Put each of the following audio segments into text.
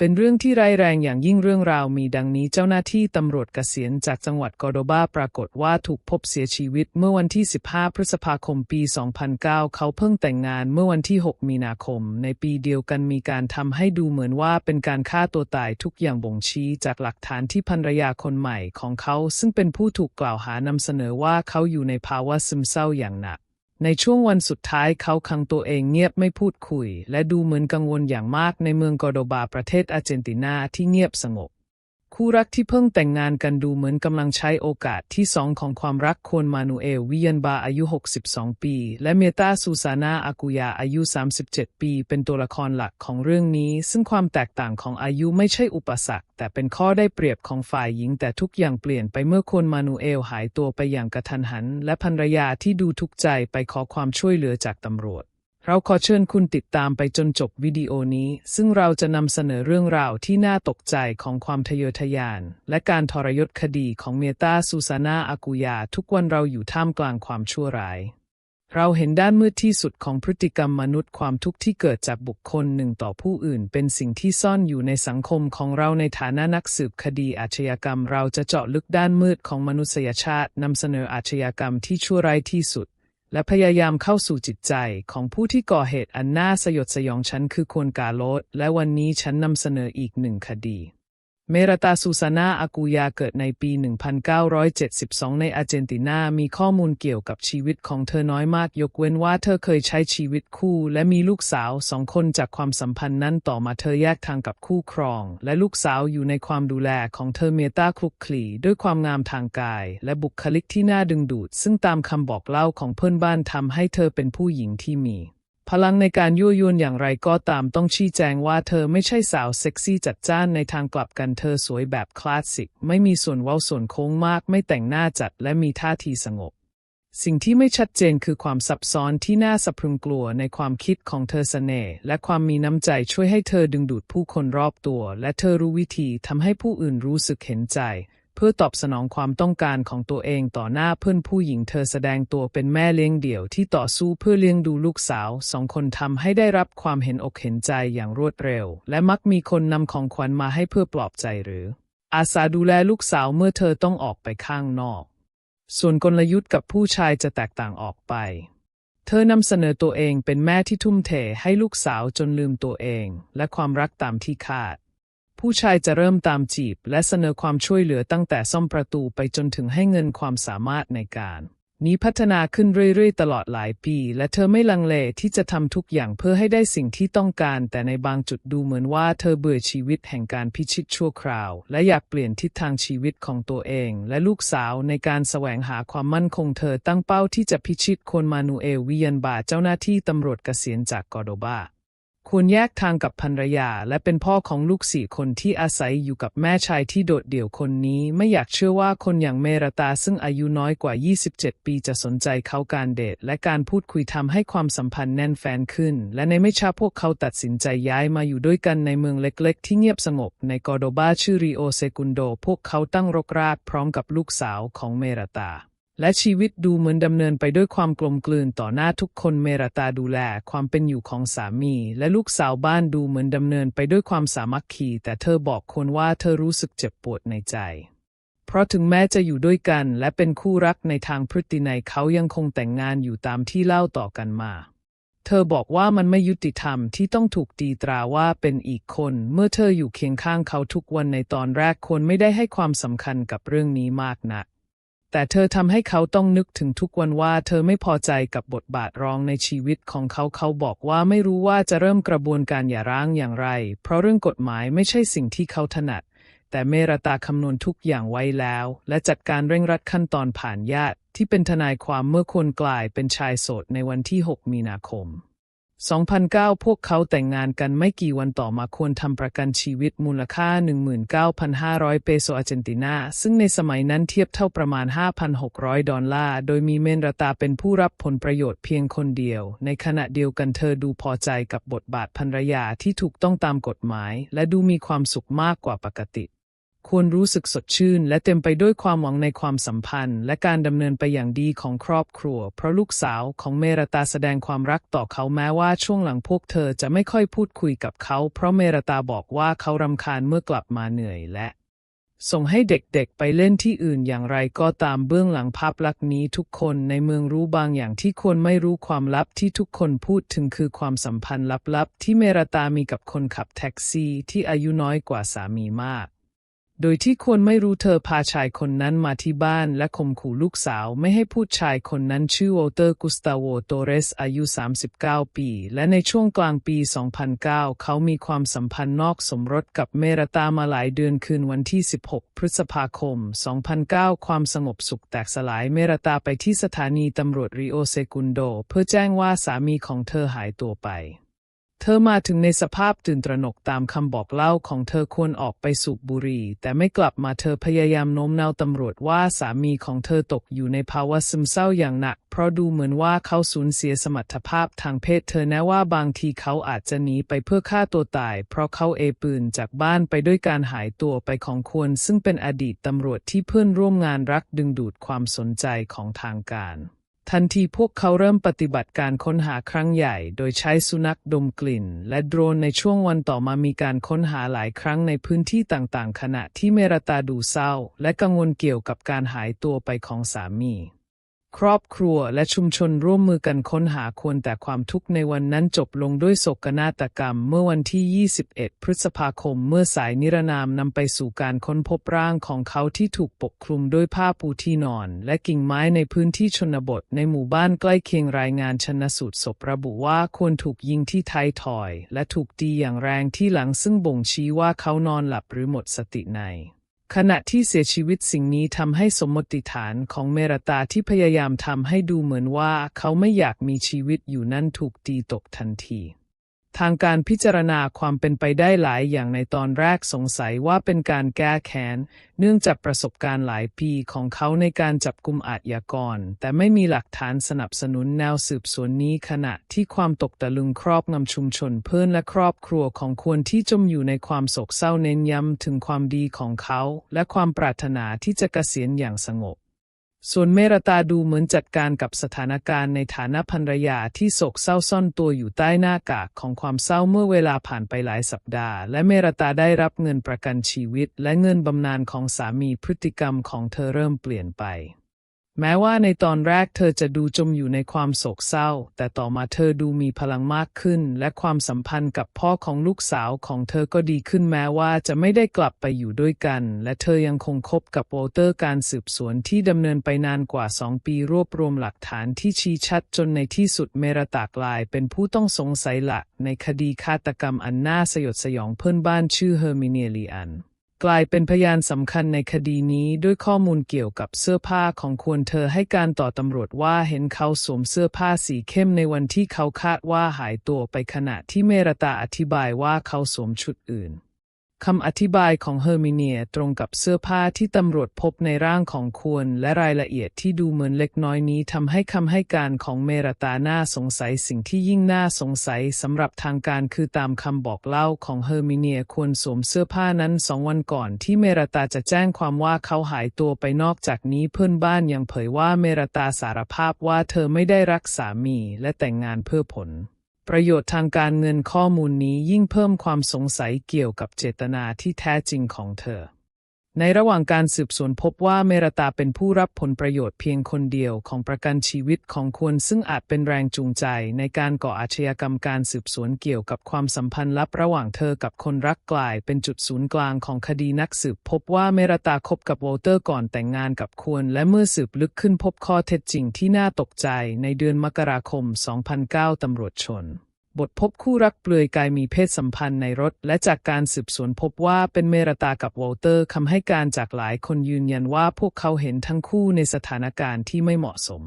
เป็นเรื่องที่ร้ายแรงอย่างยิ่งเรื่องราวมีดังนี้เจ้าหน้าที่ตำรวจเกษียณจากจังหวัดกอร์โดบาปรากฏว่าถูกพบเสียชีวิตเมื่อวันที่ 15 พฤษภาคมปี 2009 เขาเพิ่งแต่งงานเมื่อวันที่ 6 มีนาคม ในปีเดียวกันมีการทำให้ดูเหมือนว่าเป็นการฆ่าตัวตายทุกอย่างบ่งชี้จากหลักฐานที่ภรรยาคนใหม่ของเขา ซึ่งเป็นผู้ถูกกล่าวหานำเสนอว่าเขาอยู่ในภาวะซึมเศร้าอย่างหนัก ในช่วงวันสุดท้ายเขาขังตัวเองเงียบไม่พูดคุย และดูเหมือนกังวลอย่างมากในเมืองกอร์โดบาประเทศอาร์เจนตินาที่เงียบสงบ คู่รักที่เพิ่งแต่งงานกันดูเหมือนกำลังใช้โอกาสที่สองของความรักควรมานูเอลวิยันบาอายุ 62 ปี และเมตาซูซานาอากุยาอายุ 37 ปี เป็นตัวละครหลักของเรื่องนี้ ซึ่งความแตกต่างของอายุไม่ใช่อุปสรรค แต่เป็นข้อได้เปรียบของฝ่ายหญิง แต่ทุกอย่างเปลี่ยนไปเมื่อคนมานูเอลหายตัวไปอย่างกระทันหัน และภรรยาที่ดูทุกข์ใจไปขอความช่วยเหลือจากตำรวจ เราขอเชิญคุณติดตามไปจนจบวิดีโอนี้ ซึ่งเราจะนำเสนอเรื่องราวที่น่าตกใจของความทะเยอทะยาน และการทรยศคดีของเมตาซูซานาอากุยา ทุกวันเราอยู่ท่ามกลางความชั่วร้าย เราเห็นด้านมืดที่สุดของพฤติกรรมมนุษย์ความทุกข์ที่เกิดจากบุคคลหนึ่งต่อผู้อื่น เป็นสิ่งที่ซ่อนอยู่ในสังคมของเราในฐานะนักสืบคดีอาชญากรรม เราจะเจาะลึกด้านมืดของมนุษยชาตินำเสนออาชญากรรมที่ชั่วร้ายที่สุด และพยายามเข้าสู่จิตใจของผู้ที่ก่อเหตุอันน่าสยดสยองฉันคือคนกาโลดและวันนี้ฉันนำเสนออีกหนึ่งคดี เมรตาซูซานาอากูยาเกิดในปี 1972 ในอาร์เจนตินา มีข้อมูลเกี่ยวกับชีวิตของเธอน้อยมาก ยกเว้นว่าเธอเคยใช้ชีวิตคู่ และมีลูกสาวสองคนจากความสัมพันธ์นั้นต่อมาเธอแยกทางกับคู่ครอง และลูกสาวอยู่ในความดูแลของเธอเมตาคลุกคลีด้วยความงามทางกาย และบุคลิกที่น่าดึงดูด ซึ่งตามคำบอกเล่าของเพื่อนบ้านทำให้เธอเป็นผู้หญิงที่มี พลังในการยั่วยวนอย่างไรก็ตามต้องชี้แจงว่าเธอไม่ใช่สาวเซ็กซี่จัดจ้านในทางกลับกันเธอสวยแบบคลาสสิก ไม่มีส่วนเว้าส่วนโค้งมาก ไม่แต่งหน้าจัดและมีท่าทีสงบ สิ่งที่ไม่ชัดเจนคือความซับซ้อนที่น่าสะพรึงกลัวในความคิดของเธอเสน่ห์และความมีน้ำใจช่วยให้เธอดึงดูดผู้คนรอบตัว และเธอรู้วิธีทำให้ผู้อื่นรู้สึกเห็นใจ เพื่อตอบสนองความต้องการของตัวเองต่อหน้าเพื่อนผู้หญิงเธอแสดงตัวเป็นแม่เลี้ยงเดี่ยวที่ต่อสู้เพื่อเลี้ยงดูลูกสาวสองคนทำให้ได้รับความเห็นอกเห็นใจอย่างรวดเร็ว และมักมีคนนำของขวัญมาให้เพื่อปลอบใจหรือ อาสาดูแลลูกสาวเมื่อเธอต้องออกไปข้างนอก ส่วนกลยุทธ์กับผู้ชายจะแตกต่างออกไป เธอนำเสนอตัวเองเป็นแม่ที่ทุ่มเทให้ลูกสาวจนลืมตัวเอง และความรักตามที่คาด ผู้ชายจะเริ่มตามจีบ และเสนอความช่วยเหลือตั้งแต่ซ่อมประตูไปจนถึงให้เงินความสามารถในการนี้พัฒนาขึ้นเรื่อยๆ ตลอดหลายปี และเธอไม่ลังเลที่จะทำทุกอย่างเพื่อให้ได้สิ่งที่ต้องการ แต่ในบางจุดดูเหมือนว่าเธอเบื่อชีวิตแห่งการพิชิตชั่วคราว และอยากเปลี่ยนทิศทางชีวิตของตัวเอง และลูกสาวในการแสวงหาความมั่นคงเธอตั้งเป้าที่จะพิชิตคนมานูเอลวิยันบาเจ้าหน้าที่ตำรวจเกษียณจากกอร์โดบา ควรแยกทางกับภรรยา และเป็นพ่อของลูกสี่คนที่อาศัยอยู่กับแม่ชายที่โดดเดี่ยวคนนี้ ไม่อยากเชื่อว่าคนอย่างเมรตาซึ่งอายุน้อยกว่า 27 ปีจะสนใจเขาการเดทและการพูดคุยทำให้ความสัมพันธ์แน่นแฟนขึ้น และในไม่ช้าพวกเขาตัดสินใจย้ายมาอยู่ด้วยกันในเมืองเล็กๆ ที่เงียบสงบในกอร์โดบาชื่อริโอเซกุนโด พวกเขาตั้งรกรากพร้อมกับลูกสาวของเมรตา และชีวิตดูเหมือนดำเนินไปด้วยความกลมกลืนต่อหน้าทุกคนเมรตาดูแลความเป็นอยู่ของสามี และลูกสาวบ้านดูเหมือนดำเนินไปด้วยความสามัคคีแต่เธอบอกคนว่าเธอรู้สึกเจ็บปวดในใจ เพราะถึงแม้จะอยู่ด้วยกัน และเป็นคู่รักในทางพฤตินัยเขายังคงแต่งงานอยู่ตามที่เล่าต่อกันมา เธอบอกว่ามันไม่ยุติธรรมที่ต้องถูกตีตราว่าเป็นอีกคน เมื่อเธออยู่เคียงข้างเขาทุกวันในตอนแรกคนไม่ได้ให้ความสำคัญกับเรื่องนี้มากนัก แต่เธอทำให้เขาต้องนึกถึงทุกวันว่าเธอไม่พอใจกับบทบาทรองในชีวิตของเขาเขาบอกว่าไม่รู้ว่าจะเริ่มกระบวนการหย่าร้างอย่างไร เพราะเรื่องกฎหมายไม่ใช่สิ่งที่เขาถนัด แต่เมรตาคำนวณทุกอย่างไว้แล้ว และจัดการเร่งรัดขั้นตอนผ่านญาติ ที่เป็นทนายความเมื่อคนกลายเป็นชายโสดในวันที่ 6 มีนาคม 2009 พวกเขาแต่งงานกันไม่กี่วันต่อมาควรทำประกันชีวิตมูลค่า 19,500 เปโซอาร์เจนตินา ซึ่งในสมัยนั้นเทียบเท่าประมาณ 5,600 ดอลลาร์ โดยมีเมนรตาเป็นผู้รับผลประโยชน์เพียงคนเดียว ในขณะเดียวกันเธอดูพอใจกับบทบาทภรรยาที่ถูกต้องตามกฎหมาย และดูมีความสุขมากกว่าปกติ ควรรู้สึกสดชื่น และเต็มไปด้วยความหวังในความสัมพันธ์ และการดำเนินไปอย่างดีของครอบครัว เพราะลูกสาวของเมรตาแสดงความรักต่อเขาแม้ว่าช่วงหลังพวกเธอจะไม่ค่อยพูดคุยกับเขา เพราะเมรตาบอกว่าเขารำคาญเมื่อกลับมาเหนื่อยและ ส่งให้เด็กๆไปเล่นที่อื่นอย่างไรก็ตามเบื้องหลังภาพลักษณ์นี้ทุกคนในเมืองรู้บางอย่างที่ควรไม่รู้ความลับที่ทุกคนพูดถึงคือความสัมพันธ์ลับๆ ที่เมรตามีกับคนขับแท็กซี่ที่อายุน้อยกว่าสามีมาก โดยที่ควรไม่รู้เธอพาชายคนนั้นมาที่บ้านและข่มขู่ลูกสาวไม่ให้พูดชายคนนั้นชื่อวอลเตอร์กุสตาโวโตเรสอายุ 39 ปี และในช่วงกลางปี 2009 เขามีความสัมพันธ์นอกสมรสกับเมรตามาหลายเดือนคืนวันที่ 16 พฤษภาคม 2009 ความสงบสุขแตกสลายเมรตาไปที่สถานีตำรวจริโอเซกุนโด เพื่อแจ้งว่าสามีของเธอหายตัวไป เธอมาถึงในสภาพตื่นตระหนกตามคำบอกเล่าของเธอควรออกไปสูบบุหรี่ แต่ไม่กลับมาเธอพยายามโน้มน้าวตำรวจว่าสามีของเธอตกอยู่ในภาวะซึมเศร้าอย่างหนัก เพราะดูเหมือนว่าเขาสูญเสียสมรรถภาพทางเพศเธอแนะว่าบางทีเขาอาจจะหนีไปเพื่อฆ่าตัวตาย เพราะเขาเอปืนจากบ้านไปด้วยการหายตัวไปของควร ซึ่งเป็นอดีตตำรวจที่เพื่อนร่วมงานรักดึงดูดความสนใจของทางการ ทันทีพวกเขาเริ่มปฏิบัติการค้นหาครั้งใหญ่ โดยใช้สุนัขดมกลิ่น และโดรนในช่วงวันต่อมามีการค้นหาหลายครั้งในพื้นที่ต่างๆ ขณะที่เมรตาดูเศร้า และกังวลเกี่ยวกับการหายตัวไปของสามี ครอบครัวและชุมชนร่วมมือกันค้นหาควรแต่ความทุกข์ในวันนั้นจบลงด้วยโศกนาฏกรรม เมื่อวันที่ 21 พฤษภาคม เมื่อสายนิรนามนำไปสู่การค้นพบร่างของเขาที่ถูกปกคลุมด้วยผ้าปูที่นอน และกิ่งไม้ในพื้นที่ชนบท ในหมู่บ้านใกล้เคียงรายงานชนสูตรศพระบุว่าควรถูกยิงที่ท้ายทอย และถูกตีอย่างแรงที่หลังซึ่งบ่งชี้ว่าเขานอนหลับหรือหมดสติใน ขณะที่เสียชีวิตสิ่งนี้ทำให้สมมติฐานของเมรตาที่พยายามทำให้ดูเหมือนว่าเขาไม่อยากมีชีวิตอยู่นั้นถูกตีตกทันที ทางการพิจารณาความเป็นไปได้หลายอย่างในตอนแรกสงสัยว่าเป็นการแก้แค้น เนื่องจากประสบการณ์หลายปีของเขาในการจับกุมอาชญากร แต่ไม่มีหลักฐานสนับสนุนแนวสืบสวนนี้ขณะที่ความตกตะลึงครอบงำชุมชนเพื่อนและครอบครัวของควรที่จมอยู่ในความโศกเศร้าเน้นย้ำถึงความดีของเขา และความปรารถนาที่จะเกษียณอย่างสงบ ส่วนเมรตาดูเหมือนจัดการกับสถานการณ์ในฐานะภรรยาที่โศกเศร้าซ่อนตัวอยู่ใต้หน้ากากของความเศร้าเมื่อเวลาผ่านไปหลายสัปดาห์ และเมรตาได้รับเงินประกันชีวิต และเงินบำนาญของสามีพฤติกรรมของเธอเริ่มเปลี่ยนไป แม้ว่าในตอนแรกเธอจะดูจมอยู่ในความโศกเศร้า แต่ต่อมาเธอดูมีพลังมากขึ้น และความสัมพันธ์กับพ่อของลูกสาวของเธอก็ดีขึ้นแม้ว่าจะไม่ได้กลับไปอยู่ด้วยกัน และเธอยังคงคบกับวอลเตอร์การสืบสวนที่ดำเนินไปนานกว่าสองปีรวบรวมหลักฐานที่ชี้ชัดจนในที่สุดเมรตากลาย เป็นผู้ต้องสงสัยหลักในคดีฆาตกรรมอันน่าสยดสยองเพื่อนบ้านชื่อเฮอร์มิเนียลีอัน กลายเป็นพยานสำคัญในคดีนี้ด้วยข้อมูลเกี่ยวกับเสื้อผ้าของควรเธอให้การต่อตำรวจว่าเห็นเขาสวมเสื้อผ้าสีเข้มในวันที่เขาคาดว่าหายตัวไปขณะที่เมรตาอธิบายว่าเขาสวมชุดอื่น คำอธิบายของเฮอร์มิเนียตรงกับเสื้อผ้าที่ตำรวจพบในร่างของควร และรายละเอียดที่ดูเหมือนเล็กน้อยนี้ทำให้คำให้การของเมรตาน่าสงสัยสิ่งที่ยิ่งน่าสงสัยสำหรับทางการคือตามคำบอกเล่าของเฮอร์มิเนียควรสวมเสื้อผ้านั้นสองวันก่อนที่เมรตาจะแจ้งความว่าเขาหายตัวไปนอกจากนี้เพื่อนบ้านยังเผยว่าเมรตาสารภาพว่าเธอไม่ได้รักสามีและแต่งงานเพื่อผล ประโยชน์ทางการเงินข้อมูลนี้ยิ่งเพิ่มความสงสัยเกี่ยวกับเจตนาที่แท้จริงของเธอ ในระหว่างการสืบสวนพบว่าเมรตาเป็นผู้รับผลประโยชน์เพียงคนเดียวของประกันชีวิตของควรซึ่งอาจเป็นแรงจูงใจในการก่ออาชญากรรมการสืบสวนเกี่ยวกับความสัมพันธ์ลับระหว่างเธอกับคนรักกลายเป็นจุดศูนย์กลางของคดีนักสืบพบว่าเมรตาคบกับวอลเตอร์ก่อนแต่งงานกับควรและเมื่อสืบลึกขึ้นพบข้อเท็จจริงที่น่าตกใจในเดือนมกราคม 2009 ตำรวจชน บทพบคู่รักเปลือยกายมีเพศสัมพันธ์ในรถ และจากการสืบสวนพบว่าเป็นเมรตากับวอลเตอร์คำให้การจากหลายคนยืนยันว่าพวกเขาเห็นทั้งคู่ในสถานการณ์ที่ไม่เหมาะสม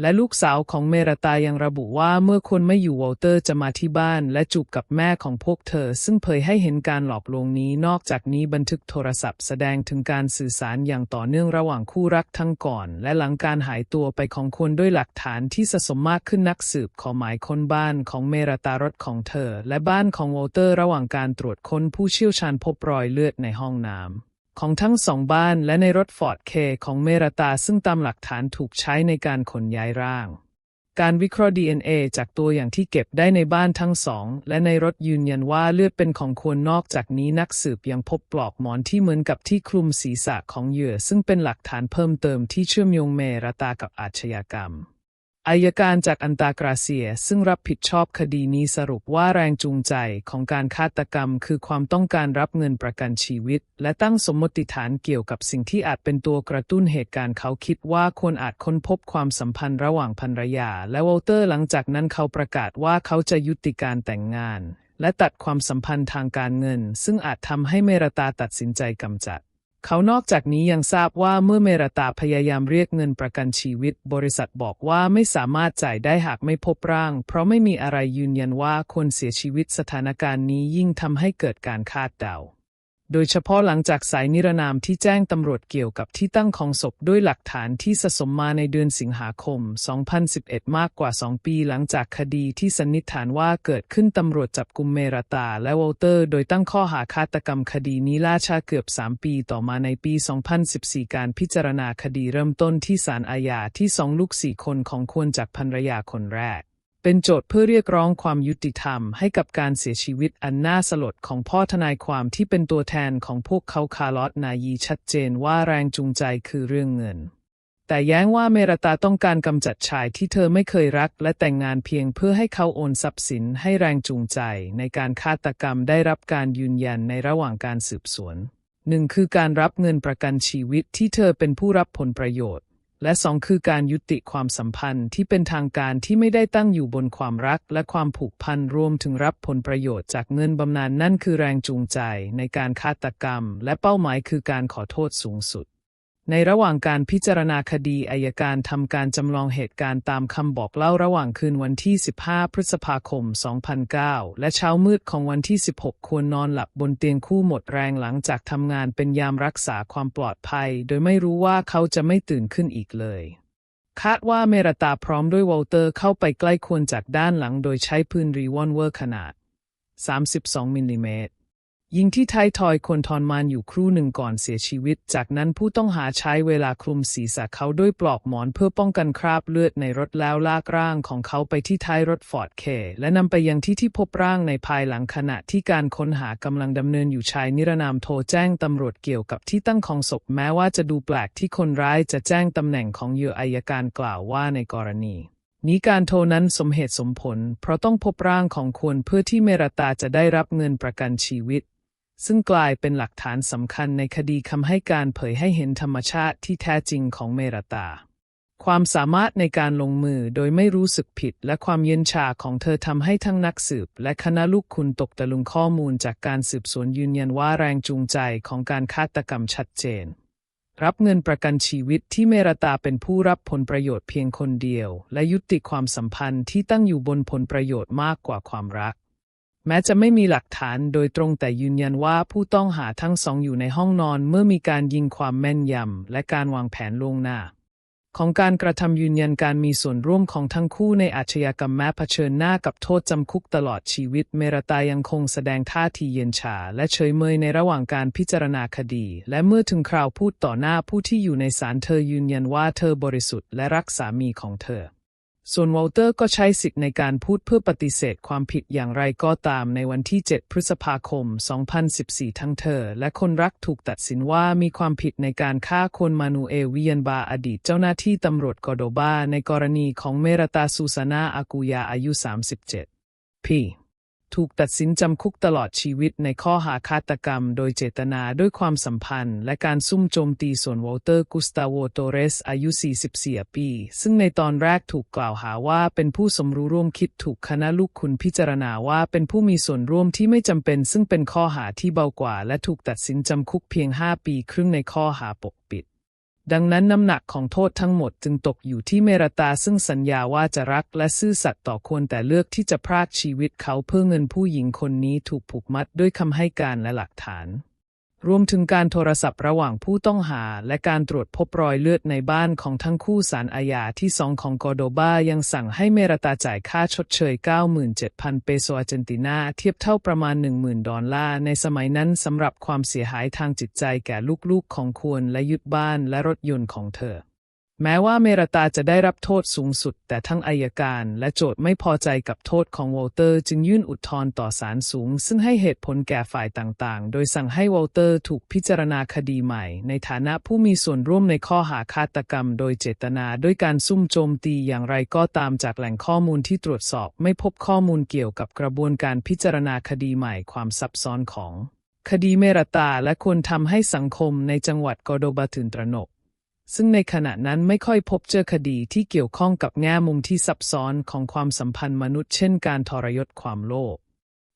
และลูกสาวของเมรตายังระบุว่าเมื่อคนไม่อยู่วอลเตอร์จะมาที่บ้านและจูบกับแม่ของพวกเธอ ซึ่งเผยให้เห็นการหลอกลวงนี้ นอกจากนี้บันทึกโทรศัพท์แสดงถึงการสื่อสารอย่างต่อเนื่องระหว่างคู่รักทั้งก่อน และหลังการหายตัวไปของคนด้วยหลักฐานที่สะสมมากขึ้นนักสืบขอหมายค้นบ้านของเมรตารถของเธอ และบ้านของวอลเตอร์ ระหว่างการตรวจค้นผู้เชี่ยวชาญพบรอยเลือดในห้องน้ำ ของทั้งสองบ้านและในรถฟอร์ดเคของเมรตาซึ่งตามหลักฐานถูกใช้ในการขนย้ายร่าง การวิเคราะห์ DNA จากตัวอย่างที่เก็บได้ในบ้านทั้งสอง และในรถยืนยันว่าเลือดเป็นของควรนอกจากนี้นักสืบยังพบปลอกหมอนที่เหมือนกับที่คลุมศีรษะของเหยื่อ ซึ่งเป็นหลักฐานเพิ่มเติมที่เชื่อมโยงเมรตากับอาชญากรรม อายการจากอันตากราเซีย ซึ่งรับผิดชอบคดีนี้สรุปว่าแรงจูงใจของการฆาตกรรม คือความต้องการรับเงินประกันชีวิต และตั้งสมมติฐานเกี่ยวกับสิ่งที่อาจเป็นตัวกระตุ้นเหตุการณ์เขาคิดว่าคนอาจค้นพบความสัมพันธ์ระหว่างภรรยา และวอลเตอร์หลังจากนั้นเขาประกาศว่าเขาจะยุติการแต่งงาน และตัดความสัมพันธ์ทางการเงิน ซึ่งอาจทำให้เมรตาตัดสินใจกำจัด เขานอกจากนี้ยังทราบว่าเมื่อเมรตาพยายามเรียกเงินประกันชีวิต บริษัทบอกว่าไม่สามารถจ่ายได้หากไม่พบร่าง เพราะไม่มีอะไรยืนยันว่าคนเสียชีวิตสถานการณ์นี้ยิ่งทำให้เกิดการคาดเดา โดยเฉพาะหลังจากสายนิรนามที่แจ้งตำรวจเกี่ยวกับที่ตั้งของศพด้วยหลักฐานที่สะสมมาในเดือนสิงหาคม 2011 มากกว่า 2 ปีหลังจากคดีที่สันนิษฐานว่าเกิดขึ้นตำรวจจับกุมเมรตาและวอลเตอร์ โดยตั้งข้อหาฆาตกรรมคดีนี้ล่าช้าเกือบ 3 ปีต่อมาในปี 2014 การพิจารณาคดีเริ่มต้นที่ศาลอาญาที่สองลูกสี่คนของควรจากภรรยาคนแรก เป็นโจทย์เพื่อเรียกร้องความยุติธรรมให้กับการเสียชีวิตอันน่าสลดของพ่อทนายความที่เป็นตัวแทนของพวกเขาคาร์ลอตนายีชัดเจนว่าแรงจูงใจคือเรื่องเงิน แต่แย้งว่าเมรตาต้องการกำจัดชายที่เธอไม่เคยรัก และแต่งงานเพียงเพื่อให้เขาโอนทรัพย์สินให้แรงจูงใจ ในการฆาตกรรมได้รับการยืนยันในระหว่างการสืบสวนหนึ่งคือการรับเงินประกันชีวิตที่เธอเป็นผู้รับผลประโยชน์ และสองคือการยุติความสัมพันธ์ที่เป็นทางการที่ไม่ได้ตั้งอยู่บนความรักและความผูกพันรวมถึงรับผลประโยชน์จากเงินบำนาญนั่นคือแรงจูงใจในการฆาตกรรม และเป้าหมายคือการขอโทษสูงสุด ในระหว่างการพิจารณาคดีอายการทำการจำลองเหตุการณ์ตามคำบอกเล่าระหว่างคืนวันที่ 15 พฤษภาคม 2009 และเช้ามืดของวันที่ 16 ควรนอนหลับบนเตียงคู่หมดแรงหลังจากทำงานเป็นยามรักษาความปลอดภัย โดยไม่รู้ว่าเขาจะไม่ตื่นขึ้นอีกเลย คาดว่าเมรตาพร้อมด้วยวอลเตอร์เข้าไปใกล้ควรจากด้านหลังโดยใช้ปืนรีวอลเวอร์ขนาด 32 มิลลิเมตร ยิงที่ท้ายทอยคนทอนมานอยู่ครู่หนึ่งก่อนเสียชีวิต จากนั้นผู้ต้องหาใช้เวลาคลุมศีรษะเขาด้วยปลอกหมอนเพื่อป้องกันคราบเลือดในรถแล้วลากร่างของเขาไปที่ท้ายรถฟอร์ดเคและนำไปยังที่ที่พบร่างในภายหลังขณะที่การค้นหากำลังดำเนินอยู่ชายนิรนามโทรแจ้งตำรวจเกี่ยวกับที่ตั้งของศพแม้ว่าจะดูแปลกที่คนร้ายจะแจ้งตำแหน่งของเหยื่ออายการกล่าวว่าในกรณีนี้การโทรนั้นสมเหตุสมผล เพราะต้องพบร่างของควรเพื่อที่เมรตาจะได้รับเงินประกันชีวิต ซึ่งกลายเป็นหลักฐานสำคัญในคดีคำให้การเผยให้เห็นธรรมชาติที่แท้จริงของเมรตา ความสามารถในการลงมือโดยไม่รู้สึกผิด และความเย็นชาของเธอทำให้ทั้งนักสืบ และคณะลูกคุณตกตะลุงข้อมูลจากการสืบสวนยืนยันว่าแรงจูงใจของการฆาตกรรมชัดเจน รับเงินประกันชีวิตที่เมรตาเป็นผู้รับผลประโยชน์เพียงคนเดียว และยุติความสัมพันธ์ที่ตั้งอยู่บนผลประโยชน์มากกว่าความรัก แม้จะไม่มีหลักฐานโดยตรงแต่ยืนยันว่าผู้ต้องหาทั้งสองอยู่ในห้องนอนเมื่อมีการยิงความแม่นยำและการวางแผนล่วงหน้า ของการกระทำยืนยันการมีส่วนร่วมของทั้งคู่ในอาชญากรรมแม้เผชิญหน้ากับโทษจำคุกตลอดชีวิต เมรตายังคงแสดงท่าทีเย็นชา และเฉยเมยในระหว่างการพิจารณาคดี และเมื่อถึงคราวพูดต่อหน้าผู้ที่อยู่ในศาลเธอยืนยันว่าเธอบริสุทธิ์และรักสามีของเธอ ส่วนวอลเตอร์ก็ใช้สิทธิ์ในการพูดเพื่อปฏิเสธความผิดอย่างไรก็ตามในวันที่ 7 พฤษภาคม 2014 ทั้งเธอ และคนรักถูกตัดสินว่ามีความผิดในการฆ่าคนมานูเอลวิยันบาอดีตเจ้าหน้าที่ตำรวจกอโดบาในกรณีของเมรตาซูซานาอากูยาอายุ 37ปี ถูกตัดสินจำคุกตลอดชีวิตในข้อหาฆาตกรรมโดยเจตนาด้วยความสัมพันธ์ และการซุ่มโจมตีส่วนวอลเตอร์กุสตาโวโตเรสอายุ 44 ปี ซึ่งในตอนแรกถูกกล่าวหาว่าเป็นผู้สมรู้ร่วมคิดถูกคณะลูกคุณพิจารณาว่าเป็นผู้มีส่วนร่วมที่ไม่จำเป็น ซึ่งเป็นข้อหาที่เบากว่า และถูกตัดสินจำคุกเพียง 5 ปีครึ่งในข้อหาปกปิด ดังนั้นน้ำหนักของโทษทั้งหมดจึงตกอยู่ที่เมรตาซึ่งสัญญาว่าจะรักและซื่อสัตย์ต่อควรแต่เลือกที่จะพรากชีวิตเขาเพื่อเงินผู้หญิงคนนี้ถูกผูกมัดด้วยคำให้การและหลักฐาน รวมถึงการโทรศัพท์ระหว่างผู้ต้องหา และการตรวจพบรอยเลือดในบ้านของทั้งคู่ศาลอาญาที่สองของกอโดบายังสั่งให้เมรตาจ่ายค่าชดเชย 97,000 เปโซอาร์เจนตินา เทียบเท่าประมาณ 10,000 ดอลลาร์ในสมัยนั้นสำหรับความเสียหายทางจิตใจแก่ลูกๆของควรและยึดบ้านและรถยนต์ของเธอ แม้ว่าเมรตาจะได้รับโทษสูงสุด แต่ทั้งอายการและโจทย์ไม่พอใจกับโทษของวอลเตอร์จึงยื่นอุทธรณ์ต่อศาลสูง ซึ่งให้เหตุผลแก่ฝ่ายต่างๆ โดยสั่งให้วอลเตอร์ถูกพิจารณาคดีใหม่ ในฐานะผู้มีส่วนร่วมในข้อหาฆาตกรรม โดยเจตนาด้วยการซุ่มโจมตีอย่างไรก็ตามจากแหล่งข้อมูลที่ตรวจสอบ ไม่พบข้อมูลเกี่ยวกับกระบวนการพิจารณาคดีใหม่ความซับซ้อนของ คดีเมรตาและควรทำให้สังคมในจังหวัดกอโดบาตื่นตระหนก ซึ่งในขณะนั้นไม่ค่อยพบเจอคดีที่เกี่ยวข้องกับแง่มุมที่ซับซ้อนของความสัมพันธ์มนุษย์เช่นการทรยศความโลภ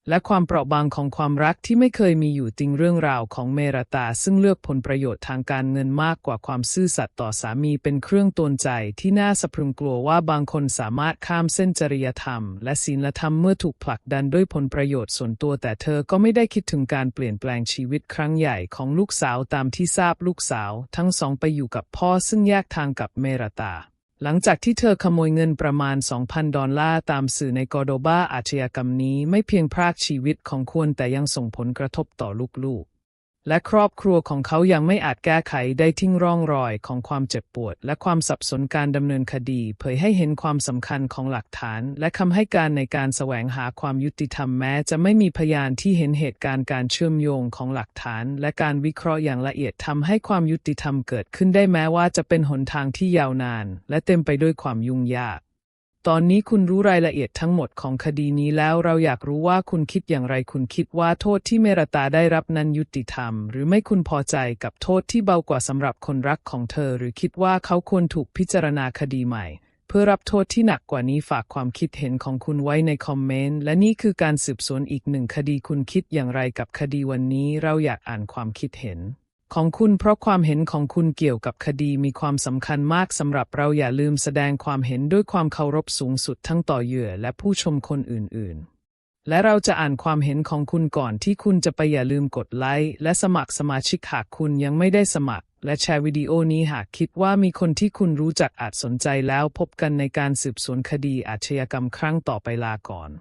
และความเปราะบางของความรักที่ไม่เคยมีอยู่จริงเรื่องราวของเมรตา ซึ่งเลือกผลประโยชน์ทางการเงินมากกว่าความซื่อสัตย์ต่อสามีเป็นเครื่องตนใจที่น่าสะพรึงกลัวว่าบางคนสามารถข้ามเส้นจริยธรรม และศีลธรรมเมื่อถูกผลักดันด้วยผลประโยชน์ส่วนตัว แต่เธอก็ไม่ได้คิดถึงการเปลี่ยนแปลงชีวิตครั้งใหญ่ของลูกสาวตามที่ทราบลูกสาว ทั้งสองไปอยู่กับพ่อซึ่งแยกทางกับเมรตา หลังจากที่เธอขโมยเงินประมาณ 2,000 ดอลลาร์ตามสื่อในกอโดบาอาชญากรรมนี้ไม่เพียงพรากชีวิตของควรแต่ยังส่งผลกระทบต่อลูกๆ และครอบครัวของเขายังไม่อาจแก้ไขได้ทิ้งร่องรอยของความเจ็บปวด และความสับสนการดำเนินคดี เผยให้เห็นความสำคัญของหลักฐาน และคำให้การในการแสวงหาความยุติธรรมแม้ จะไม่มีพยานที่เห็นเหตุการณ์การเชื่อมโยงของหลักฐาน และการวิเคราะห์อย่างละเอียดทำให้ความยุติธรรมเกิดขึ้นได้แม้ว่าจะเป็นหนทางที่ยาวนาน และเต็มไปด้วยความยุ่งยาก ตอนนี้คุณรู้รายละเอียดทั้งหมดของคดีนี้แล้วเราอยากรู้ว่าคุณคิดอย่างไรคุณคิดว่าโทษที่เมรตาได้รับนั้นยุติธรรม หรือไม่คุณพอใจกับโทษที่เบากว่าสำหรับคนรักของเธอ หรือคิดว่าเขาควรถูกพิจารณาคดีใหม่ เพื่อรับโทษที่หนักกว่านี้ฝากความคิดเห็นของคุณไว้ในคอมเมนต์และนี่คือการสืบสวนอีกหนึ่งคดีคุณคิดอย่างไรกับคดีวันนี้เราอยากอ่านความคิดเห็น ของคุณเพราะความเห็นของคุณเกี่ยวกับคดีมีความสำคัญมากสำหรับเราอย่าลืมแสดงความเห็นด้วยความเคารพสูงสุดทั้งต่อเหยื่อและผู้ชมคนอื่นๆ และเราจะอ่านความเห็นของคุณก่อนที่คุณจะไปอย่าลืมกดไลค์และสมัครสมาชิกหากคุณยังไม่ได้สมัคร และแชร์วิดีโอนี้หากคิดว่ามีคนที่คุณรู้จักอาจสนใจแล้วพบกันในการสืบสวนคดีอาชญากรรมครั้งต่อไปลาก่อน